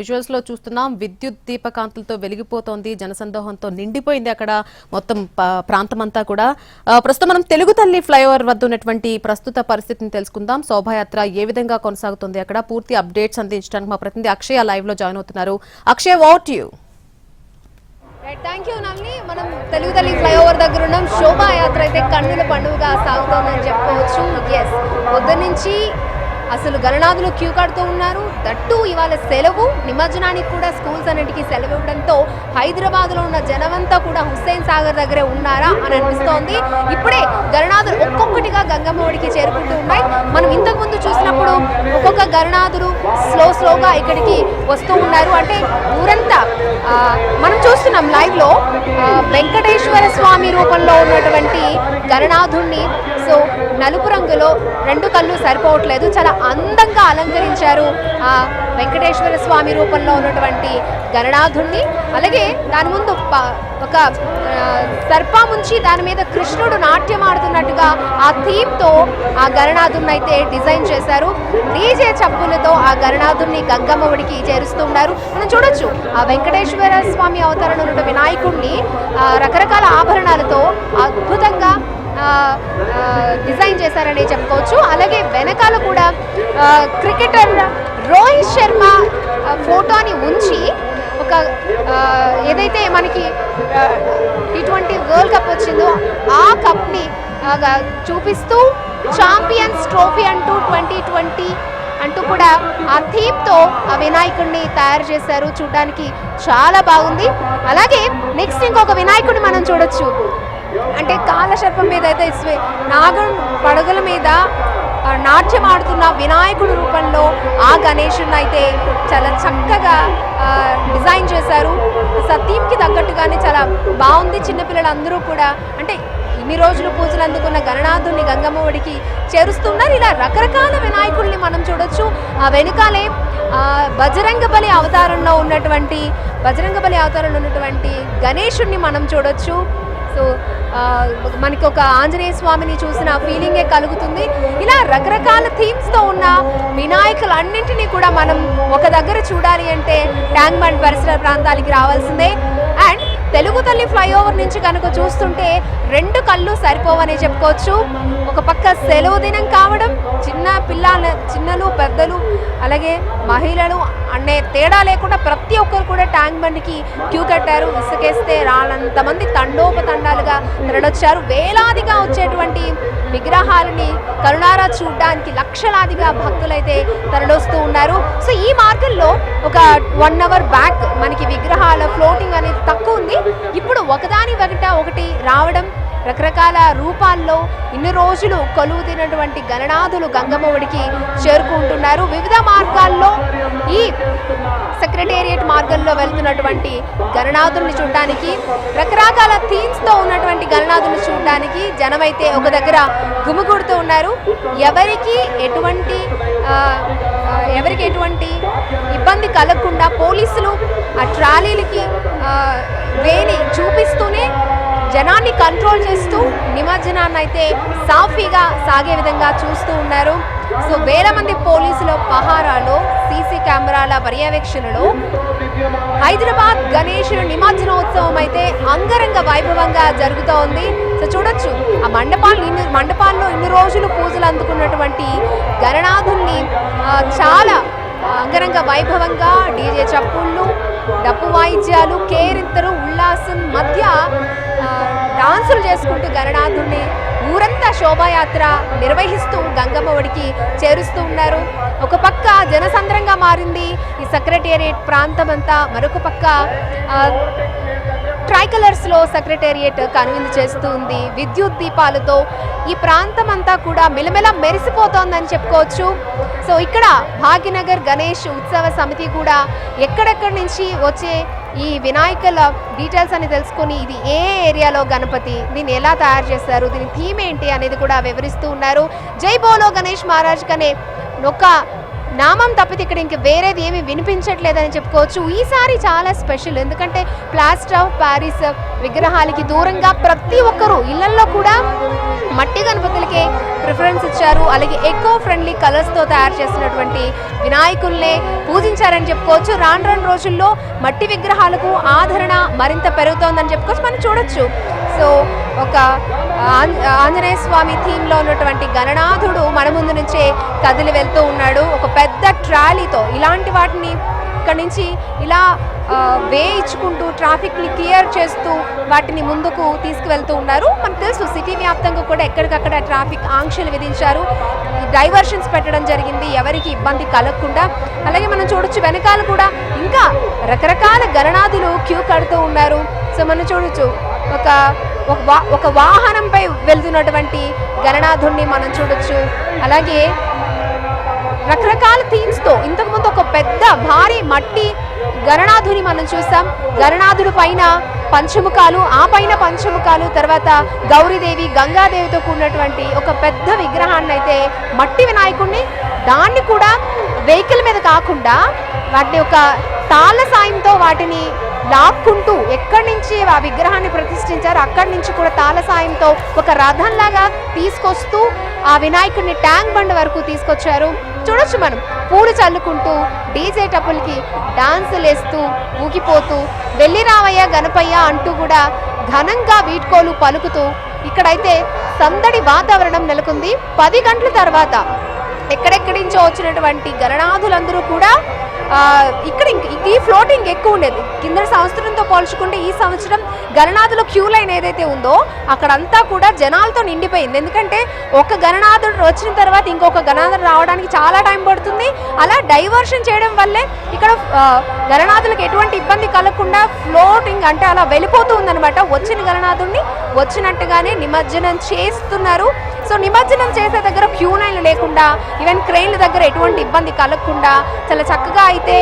విజువల్స్లో చూస్తున్నాం. విద్యుత్ దీపకాంతులతో వెలిగిపోతోంది. జనసందోహంతో నిండిపోయింది అక్కడ మొత్తం ప్రాంతం ప్రాంతమంతా కూడా. ప్రస్తుతం మనం తెలుగు తల్లి ఫ్లైఓవర్ వద్ద ఉన్నటువంటి ప్రస్తుత పరిస్థితిని తెలుసుకుందాం. శోభాయాత్ర ఏ విధంగా కొనసాగుతుంది అక్కడ? పూర్తి అప్డేట్స్ అందించడానికి మా ప్రతినిధి అక్షయ లైవ్లో జాయిన్ అవుతున్నారు. Akshay what you? Thank you నల్ని మనం తెలుగు తల్లి ఫ్లైఓవర్ దగ్గర ఉన్నాం. శోభాయాత్ర అయితే కన్నుల పండుగగా సాగుతోందని చెప్పుకోవచ్చు. ఎస్ పొద్దు నుంచి అసలు గణనాథులు క్యూ కడుతూ ఉన్నారు. దట్టు ఇవాళ సెలవు. నిమజ్జనానికి కూడా స్కూల్స్ అన్నిటికీ సెలవు ఇవ్వడంతో హైదరాబాద్లో ఉన్న జనమంతా కూడా హుస్సేన్ సాగర్ దగ్గరే ఉన్నారా అని అనిపిస్తోంది. ఇప్పుడే గణనాథులు ఒక్కొక్కటిగా గంగమ్మ ఒడికి చేరుకుంటూ ఉన్నాయి. మనం ఇంతకు ముందు చూసినప్పుడు ఒక్కొక్క గణనాథులు స్లో స్లోగా ఇక్కడికి వస్తూ ఉన్నారు. అంటే ఊరంతా మనం చూస్తున్నాం లైవ్లో వెంకటేశ్వర స్వామి రూపంలో ఉన్నటువంటి గణనాథుణ్ణి. సో నలుపు రంగులో రెండు కళ్ళు సరిపోవట్లేదు. చాలా అందంగా అలంకరించారు ఆ వెంకటేశ్వర స్వామి రూపంలో ఉన్నటువంటి గణనాథుణ్ణి. అలాగే దాని ముందు ప- ఒక ఆ, సర్పముంచి దాని మీద కృష్ణుడు నాట్యం ఆడుతున్నట్టుగా ఆ థీమ్తో ఆ గణనాథుని అయితే డిజైన్ చేశారు. డీజే చప్పులతో ఆ గణనాథుని గంగమ్మ ఒడికి చేరుస్తూ ఉన్నారు. మనం చూడొచ్చు ఆ వెంకటేశ్వర స్వామి అవతరణ ఉన్న వినాయకుడిని రకరకాల ఆభరణాలతో అద్భుతంగా డిజైన్ చేశారని చెప్పుకోవచ్చు. అలాగే వెనకాల క్రికెటర్ రోహిత్ శర్మ ఫోటోని ఉంచి ఒక ఏదైతే మనకి టీ ట్వంటీ వరల్డ్ కప్ వచ్చిందో ఆ కప్ని చూపిస్తూ ఛాంపియన్స్ ట్రోఫీ అంటూ ట్వంటీ ట్వంటీ అంటూ కూడా ఆ థీమ్తో ఆ వినాయకుడిని తయారు చేశారు. చూడడానికి చాలా బాగుంది. అలాగే నెక్స్ట్ ఇంకొక వినాయకుడిని మనం చూడొచ్చు. అంటే కాలశర్పం మీద అయితే ఇస్వే నాగం పడగల మీద నాట్యం ఆడుతున్న వినాయకుడి రూపంలో ఆ గణేషుని అయితే చాలా చక్కగా డిజైన్ చేశారు. సతీంకి తగ్గట్టుగానే చాలా బాగుంది. చిన్నపిల్లలందరూ కూడా అంటే ఇన్ని రోజులు పూజలు అందుకున్న గణనాథుని గంగమ్మ ఒడికి చేరుస్తున్నారు. ఇలా రకరకాల వినాయకుల్ని మనం చూడొచ్చు. ఆ వెనుకాలే బజరంగబలి బజరంగ బలి అవతారంలో ఉన్నటువంటి బజరంగ బలి అవతారంలో ఉన్నటువంటి గణేషుణ్ణి మనం చూడొచ్చు. సో మనకి ఒక ఆంజనేయ స్వామిని చూసిన ఫీలింగే కలుగుతుంది. ఇలా రకరకాల థీమ్స్తో ఉన్న వినాయకులన్నింటినీ కూడా మనం ఒక దగ్గర చూడాలి అంటే ట్యాంక్ బండ్ పరిసర ప్రాంతాలకి రావాల్సిందే. తెలుగు తల్లి ఫ్లైఓవర్ నుంచి కనుక చూస్తుంటే రెండు కళ్ళు సరిపోవని చెప్పుకోవచ్చు. ఒక పక్క సెలవు దినం కావడం చిన్న పిల్లల చిన్నలు పెద్దలు అలాగే మహిళలు అనే తేడా లేకుండా ప్రతి ఒక్కరు కూడా ట్యాంక్ బండ్కి క్యూ కట్టారు. ఇసుకేస్తే రానంతమంది తండోపతండాలుగా తరలొచ్చారు. వేలాదిగా వచ్చేటువంటి విగ్రహాలని కరుణారా చూడడానికి లక్షలాదిగా భక్తులైతే తరలొస్తూ ఉన్నారు. సో ఈ మార్గంలో ఒక వన్ అవర్ బ్యాక్ మనకి విగ్రహాల ఫ్లోటింగ్ అనేది తక్కువ ఉంది. ఇప్పుడు ఒకదాని ఒకట ఒకటి రావడం రకరకాల రూపాల్లో ఇన్ని రోజులు కొలువు తినటువంటి గణనాథులు గంగమ్మడికి చేరుకుంటున్నారు. వివిధ మార్గాల్లో ఈ సెక్రటేరియట్ మార్గంలో వెళ్తున్నటువంటి గణనాథుల్ని చూడటానికి రకరకాల థీమ్స్తో ఉన్నటువంటి గణనాథుల్ని చూడటానికి జనమైతే ఒక దగ్గర గుమిగూడుతూ ఉన్నారు. ఎవరికి ఎటువంటి ఎవరికి ఎటువంటి ఇబ్బంది కలగకుండా పోలీసులు ఆ ట్రాలీలకి వేణి వేని చూపిస్తూనే జనాన్ని కంట్రోల్ చేస్తూ నిమజ్జనాన్ని అయితే సాఫీగా సాగే విధంగా చూస్తూ ఉన్నారు. సో వేల మంది పోలీసుల పహారాలో సీసీ కెమెరాల పర్యవేక్షణలో హైదరాబాద్ గణేష్ నిమజ్జనోత్సవం అయితే అంగరంగ వైభవంగా జరుగుతూ ఉంది. సో చూడొచ్చు. ఆ మండపాలు ఇన్ని మండపాల్లో ఇన్ని రోజులు పూజలు అందుకున్నటువంటి గణనాథులు చాలా అంగరంగ వైభవంగా డీజే చప్పుళ్ళు డప్పు వాయిద్యాలు కేరింతలు ఉల్లాసం మధ్య డాన్సులు చేసుకుంటూ గణనాథుణ్ణి ఊరంతా శోభాయాత్ర నిర్వహిస్తూ గంగమ్మ ఒడికి చేరుస్తూ ఉన్నారు. ఒక పక్క జనసంద్రంగా మారింది ఈ సెక్రటేరియట్ ప్రాంతం అంతా మరొక పక్క ట్రైకలర్స్లో ట్రై సెక్రటేరియట్ కనువిందు చేస్తూ ఉంది విద్యుత్ దీపాలతో ఈ ప్రాంతం అంతా కూడా మెలమెల మెరిసిపోతోందని చెప్పుకోవచ్చు. సో ఇక్కడ భాగ్యనగర్ గణేష్ ఉత్సవ సమితి కూడా ఎక్కడెక్కడి నుంచి వచ్చే ఈ వినాయకుల డీటెయిల్స్ అని తెలుసుకొని ఇది ఏ ఏరియాలో గణపతి దీన్ని ఎలా తయారు చేస్తారు దీని థీమ్ ఏంటి అనేది కూడా వివరిస్తూ ఉన్నారు. జై బోలో గణేష్ మహారాజ్ కనే ఒక నామం తప్పితే ఇక్కడ ఇంక వేరేది ఏమి వినిపించట్లేదని చెప్పుకోవచ్చు. ఈసారి చాలా స్పెషల్. ఎందుకంటే ప్లాస్టర్ ఆఫ్ ప్యారిస్ విగ్రహాలకి దూరంగా ప్రతి ఒక్కరూ ఇళ్ళల్లో కూడా మట్టి గణపతులకే ప్రిఫరెన్స్ ఇచ్చారు. అలాగే ఎకో ఫ్రెండ్లీ కలర్స్తో తయారు చేసినటువంటి వినాయకుల్నే పూజించారని చెప్పుకోవచ్చు. రాను రాను రోజుల్లో మట్టి విగ్రహాలకు ఆదరణ మరింత పెరుగుతోందని చెప్పుకోవచ్చు. మనం చూడొచ్చు. సో ఒక ఆం- ఆంజనేయ స్వామి థీమ్లో ఉన్నటువంటి గణనాథుడు మన ముందు నుంచే కదిలి వెళ్తూ ఉన్నాడు. ఒక పెద్ద ట్రాలీతో ఇలాంటి వాటిని ఇక్కడ నుంచి ఇలా వే ఇచ్చుకుంటూ ట్రాఫిక్ని క్లియర్ చేస్తూ వాటిని ముందుకు తీసుకువెళ్తూ ఉన్నారు. మనకు తెలుసు సిటీ వ్యాప్తంగా కూడా ఎక్కడికక్కడ ట్రాఫిక్ ఆంక్షలు విధించారు. డైవర్షన్స్ పెట్టడం జరిగింది ఎవరికి ఇబ్బంది కలగకుండా. అలాగే మనం చూడొచ్చు వెనకాల కూడా ఇంకా రకరకాల గణనాథులు క్యూ కడుతూ ఉన్నారు. సో మనం చూడొచ్చు ఒక ఒక వాహనంపై వెళ్తున్నటువంటి గణనాథుణ్ణి మనం చూడొచ్చు. అలాగే రకరకాల థీమ్స్తో ఇంతకుముందు పెద్ద భారీ మట్టి గణనాథుని మనం చూసాం. గణనాథుడు పైన పంచముఖాలు ఆ పైన పంచముఖాలు తర్వాత గౌరీదేవి గంగాదేవితో కూడినటువంటి ఒక పెద్ద విగ్రహాన్ని అయితే మట్టి వినాయకుడిని దాన్ని కూడా వెహికల్ మీద కాకుండా వాటిని ఒక తాళ్ళ సాయంతో వాటిని లాక్కుంటూ ఎక్కడి నుంచి ఆ విగ్రహాన్ని ప్రతిష్ఠించారు అక్కడి నుంచి కూడా తాళ సాయంతో ఒక రథంలాగా తీసుకొస్తూ ఆ వినాయకుడిని ట్యాంక్ బండ్ వరకు తీసుకొచ్చారు. చూడొచ్చు మనం. పూలు చల్లుకుంటూ డీజే టపుల్కి డాన్సులు వేస్తూ ఊగిపోతూ వెళ్ళి రావయ్య గణపయ్య అంటూ కూడా ఘనంగా వీడ్కోలు పలుకుతూ ఇక్కడైతే సందడి వాతావరణం నెలకొంది. పది గంటల తర్వాత ఎక్కడెక్కడి నుంచో వచ్చినటువంటి గణనాథులందరూ కూడా ఇక్కడ ఈ ఫ్లోటింగ్ ఎక్కువ ఉండేది. కింద సంవత్సరంతో పోల్చుకుంటే ఈ సంవత్సరం గణనాథుల క్యూ లైన్ ఏదైతే ఉందో అక్కడంతా కూడా జనాలతో నిండిపోయింది. ఎందుకంటే ఒక గణనాథుడు వచ్చిన తర్వాత ఇంకొక గణనాథుడు రావడానికి చాలా టైం పడుతుంది. అలా డైవర్షన్ చేయడం వల్లే ఇక్కడ గణనాథులకు ఎటువంటి ఇబ్బంది కలగకుండా ఫ్లోటింగ్ అంటే అలా వెళ్ళిపోతూ ఉందనమాట వచ్చిన గణనాథుడిని వచ్చినట్టుగానే నిమజ్జనం చేస్తున్నారు. సో నిమజ్జనం చేసే దగ్గర క్యూ లైన్లు లేకుండా ఈవెన్ క్రెయిన్ల దగ్గర ఎటువంటి ఇబ్బంది కలగకుండా చాలా చక్కగా అయితే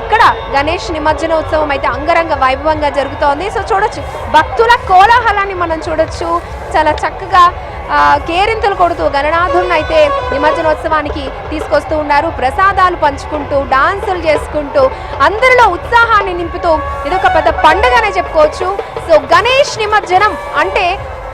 ఇక్కడ గణేష్ నిమజ్జన ఉత్సవం అయితే అంగరంగ వైభవంగా జరుగుతోంది. సో చూడొచ్చు భక్తుల కోలాహలాన్ని మనం చూడొచ్చు. చాలా చక్కగా కేరింతలు కొడుతూ గణనాథుని అయితే నిమజ్జనోత్సవానికి తీసుకొస్తూ ఉన్నారు. ప్రసాదాలు పంచుకుంటూ డాన్సులు చేసుకుంటూ అందరిలో ఉత్సాహాన్ని నింపుతూ ఇదొక పెద్ద పండుగనే చెప్పుకోవచ్చు. సో గణేష్ నిమజ్జనం అంటే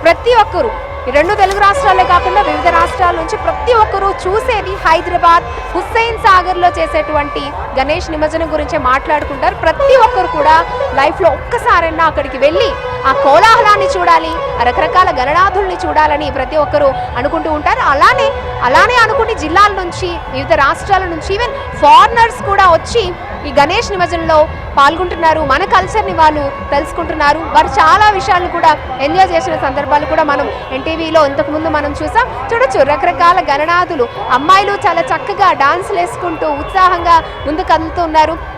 ప్రతి ఒక్కరూ ఈ రెండు తెలుగు రాష్ట్రాలే కాకుండా వివిధ రాష్ట్రాల నుంచి ప్రతి ఒక్కరూ చూసేది హైదరాబాద్. హుస్సేన్ సాగర్లో చేసేటువంటి గణేష్ నిమజ్జనం గురించి మాట్లాడుకుంటారు. ప్రతి ఒక్కరు కూడా లైఫ్లో ఒక్కసారైనా అక్కడికి వెళ్ళి ఆ కోలాహలాన్ని చూడాలి రకరకాల గణనాథుల్ని చూడాలని ప్రతి ఒక్కరూ అనుకుంటూ ఉంటారు. అలానే అలానే అనుకుని జిల్లాల నుంచి వివిధ రాష్ట్రాల నుంచి ఈవెన్ ఫారినర్స్ కూడా వచ్చి ఈ గణేష్ నిమజ్జనంలో పాల్గొంటున్నారు. మన కల్చర్ని వాళ్ళు తెలుసుకుంటున్నారు. వారు చాలా విషయాలు కూడా ఎంజాయ్ చేసిన సందర్భాలు కూడా మనం ఎన్టీవీలో ఇంతకుముందు మనం చూసాం. చూడొచ్చు రకరకాల గణనాథులు అమ్మాయిలు చాలా చక్కగా డాన్సులు వేసుకుంటూ ఉత్సాహంగా ముందుకు కదులుతూ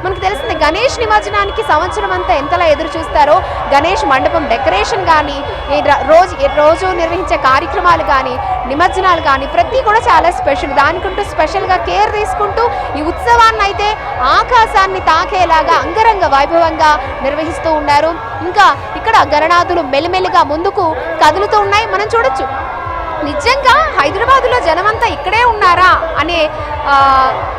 మనకు తెలిసింది గణేష్ నిమజ్జనానికి సంవత్సరం అంతా ఎంతలా ఎదురు చూస్తారో గణేష్ మండపం డెకరేషన్ కానీ ఈ ర- రోజు రోజు నిర్వహించే కార్యక్రమాలు కానీ నిమజ్జనాలు కానీ ప్రతి కూడా చాలా స్పెషల్. దానికంటూ స్పెషల్గా కేర్ తీసుకుంటూ ఈ ఉత్సవాన్ని అయితే ఆకాశాన్ని తాకేలాగా అంగరంగ వైభవంగా నిర్వహిస్తూ ఉన్నారు. ఇంకా ఇక్కడ గణనాథులు మెలిమెలిగా ముందుకు కదులుతూ ఉన్నాయి. మనం చూడొచ్చు. నిజంగా హైదరాబాద్లో జనమంతా ఇక్కడే ఉన్నారా అనే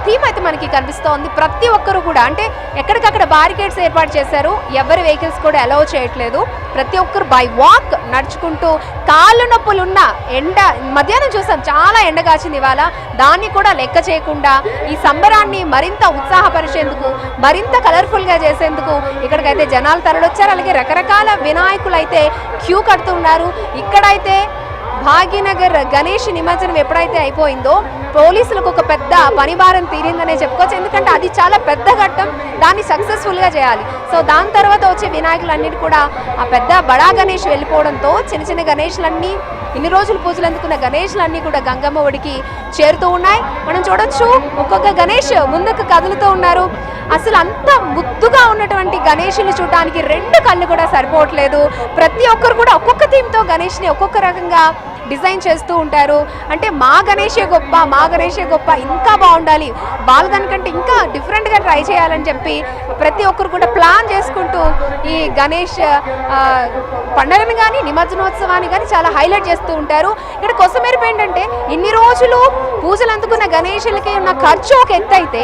థీమ్ అయితే మనకి కనిపిస్తోంది. ప్రతి ఒక్కరు కూడా అంటే ఎక్కడికక్కడ బారికేడ్స్ ఏర్పాటు చేశారు ఎవరి వెహికల్స్ కూడా అలౌ చేయట్లేదు. ప్రతి ఒక్కరు బై వాక్ నడుచుకుంటూ కాళ్ళు నొప్పులున్న ఎండ మధ్యాహ్నం చూసాం చాలా ఎండ కాచింది ఇవాళ. దాన్ని కూడా లెక్క చేయకుండా ఈ సంబరాన్ని మరింత ఉత్సాహపరిచేందుకు మరింత కలర్ఫుల్గా చేసేందుకు ఇక్కడికైతే జనాలు తరలొచ్చారు. అలాగే రకరకాల వినాయకులు అయితే క్యూ కడుతున్నారు. ఇక్కడైతే భాగ్యనగర్ గణేష్ నిమజ్జనం ఎప్పుడైతే అయిపోయిందో పోలీసులకు ఒక పెద్ద పనిభారం తీరిందనే చెప్పుకోవచ్చు. ఎందుకంటే అది చాలా పెద్ద ఘట్టం దాన్ని సక్సెస్ఫుల్గా చేయాలి. సో దాని తర్వాత వచ్చే వినాయకులన్నిటి కూడా ఆ పెద్ద బడా గణేష్ వెళ్ళిపోవడంతో చిన్న చిన్న గణేష్లన్నీ ఇన్ని రోజులు పూజలు అందుకున్న గణేష్లన్నీ కూడా గంగమ్మ ఒడికి చేరుతూ ఉన్నాయి. మనం చూడొచ్చు ఒక్కొక్క గణేష్ ముందుకు కదులుతూ ఉన్నారు. అసలు అంత ముద్దుగా ఉన్నటువంటి గణేష్ని చూడడానికి రెండు కళ్ళు కూడా సరిపోవట్లేదు. ప్రతి ఒక్కరు కూడా ఒక్కొక్క థీమ్తో గణేష్ని ఒక్కొక్క రకంగా డిజైన్ చేస్తూ ఉంటారు. అంటే మా గణేషే గొప్ప మా గణేషే గొప్ప ఇంకా బాగుండాలి. వాళ్ళ దానికంటే ఇంకా డిఫరెంట్గా ట్రై చేయాలని చెప్పి ప్రతి ఒక్కరు కూడా ప్లాన్ చేసుకుంటూ ఈ గణేష్ పండుగను కానీ నిమజ్జనోత్సవాన్ని కానీ చాలా హైలైట్ చేస్తూ ఉంటారు. ఇక్కడ కొసమెరుపు ఏంటంటే ఇన్ని రోజులు పూజలు అందుకున్న గణేషులకి ఉన్న ఖర్చు ఒక ఎత్తు అయితే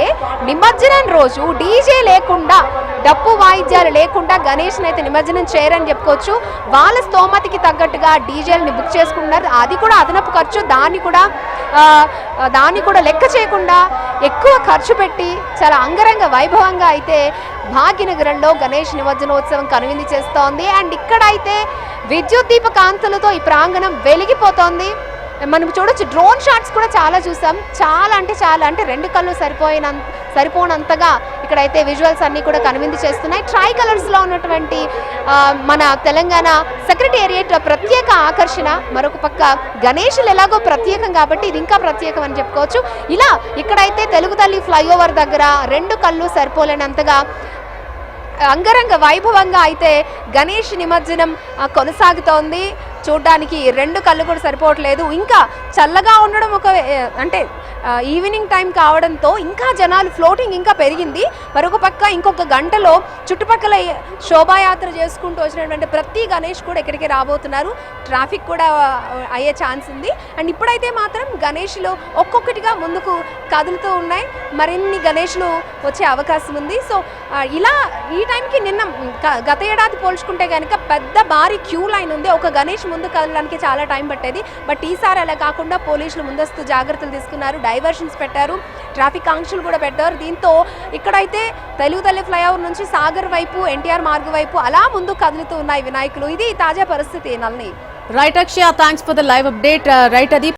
నిమజ్జనం రోజు డీజే లేకుండా డప్పు వాయిద్యాలు లేకుండా గణేష్ని అయితే నిమజ్జనం చేయరని చెప్పుకోవచ్చు. వాళ్ళ స్తోమతికి తగ్గట్టుగా డీజేలని బుక్ చేసుకున్నారు. అది కూడా అదనపు ఖర్చు. దాన్ని కూడా దాన్ని కూడా లెక్క చేయకుండా ఎక్కువ ఖర్చు పెట్టి చాలా అంగరంగ వైభవంగా అయితే భాగ్యనగరంలో గణేష్ నిమజ్జనోత్సవం కనువిందు చేస్తోంది. అండ్ ఇక్కడ అయితే విద్యుత్ దీప కాంతులతో ఈ ప్రాంగణం వెలిగిపోతోంది. మనం చూడొచ్చు డ్రోన్ షాట్స్ కూడా చాలా చూసాం. చాలా అంటే చాలా అంటే రెండు కళ్ళు సరిపోయిన సరిపోనంతగా ఇక్కడైతే విజువల్స్ అన్నీ కూడా కనువిందు చేస్తున్నాయి. ట్రై కలర్స్లో ఉన్నటువంటి మన తెలంగాణ సెక్రటేరియట్ ప్రత్యేక ఆకర్షణ మరొక పక్క గణేషులు ఎలాగో ప్రత్యేకం కాబట్టి ఇది ఇంకా ప్రత్యేకం అని చెప్పుకోవచ్చు. ఇలా ఇక్కడైతే తెలుగు తల్లి ఫ్లైఓవర్ దగ్గర రెండు కళ్ళు సరిపోలేనంతగా అంగరంగ వైభవంగా అయితే గణేష్ నిమజ్జనం కొనసాగుతోంది. చూడడానికి రెండు కళ్ళు కూడా సరిపోవట్లేదు. ఇంకా చల్లగా ఉండడం ఒక అంటే ఈవినింగ్ టైం కావడంతో ఇంకా జనాలు ఫ్లోటింగ్ ఇంకా పెరిగింది. మరొక పక్క ఇంకొక గంటలో చుట్టుపక్కల శోభాయాత్ర చేసుకుంటూ వచ్చినటువంటి ప్రతి గణేష్ కూడా ఇక్కడికి రాబోతున్నారు. ట్రాఫిక్ కూడా అయ్యే ఛాన్స్ ఉంది. అండ్ ఇప్పుడైతే మాత్రం గణేష్లు ఒక్కొక్కటిగా ముందుకు కదులుతూ ఉన్నాయి. మరిన్ని గణేష్లు వచ్చే అవకాశం ఉంది. సో ఇలా ఈ టైంకి నిన్న గ- గత ఏడాది పోల్చుకుంటే కనుక పెద్ద భారీ క్యూ లైన్ ఉంది. ఒక గణేష్ ముందు కదలడానికి చాలా టైం పట్టేది. బట్ ఈసారి అలా కాకుండా పోలీసులు ముందస్తు జాగ్రత్తలు తీసుకున్నారు. డైవర్షన్స్ పెట్టారు. ట్రాఫిక్ ఆంక్షలు కూడా పెట్టారు. దీంతో ఇక్కడైతే తెలుగు తల్లి ఫ్లైఓవర్ నుంచి సాగర్ వైపు ఎన్టీఆర్ మార్గ్ వైపు అలా ముందు కదులుతూ ఉన్నాయి వినాయకులు. ఇది తాజా పరిస్థితి నల్ని right Akshaya thanks for the live update right అది